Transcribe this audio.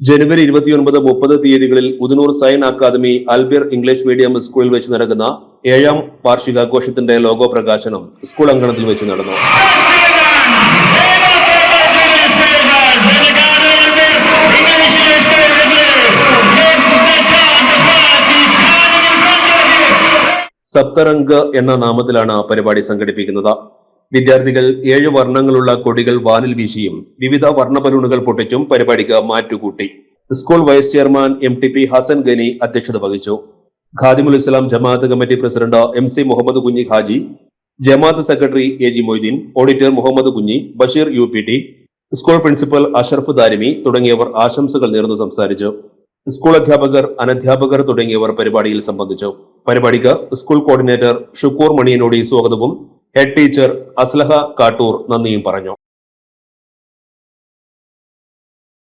ജനുവരി ഇരുപത്തിയൊൻപത് മുപ്പത് തീയതികളിൽ ഉദനൂർ സൈൻ അക്കാദമി അൽബിർ ഇംഗ്ലീഷ് മീഡിയം സ്കൂളിൽ വെച്ച് നടക്കുന്ന ഏഴാം വാർഷികാഘോഷത്തിന്റെ ലോഗോ പ്രകാശനം സ്കൂൾ അങ്കണത്തിൽ വെച്ച് നടന്നു. സപ്തരംഗ് എന്ന നാമത്തിലാണ് പരിപാടി സംഘടിപ്പിക്കുന്നത്. വിദ്യാർത്ഥികൾ ഏഴ് വർണങ്ങളുള്ള കൊടികൾ വാനിൽ വീശിയും വിവിധ വർണ ബലൂണുകൾ പൊട്ടിച്ചും പരിപാടിക്ക് മാറ്റുകൂട്ടി. School vice chairman M T P Hasan Ghani അധ്യക്ഷത വഹിച്ചു. Khadimul Islam Jamaat committee president M C Muhammad Kunhi Haji Jamaat secretary A G Moideen auditor Muhammad Kunhi Basheer U P T school principal Ashraf Darimi തുടങ്ങിയവർ ആശംസകൾ നേർന്ന് സംസാരിച്ചു. School അധ്യാപകർ അനധ്യാപകർ തുടങ്ങിയവർ പരിപാടിയിൽ സംബന്ധിച്ചു. പരിപാടിക്ക് സ്കൂൾ കോർഡിനേറ്റർ ഷുക്കൂർ മണിയനോടി സ്വാഗതവും ഹെഡ് ടീച്ചർ അസ്ലഹ കാട്ടൂർ നന്ദിയും പറഞ്ഞു.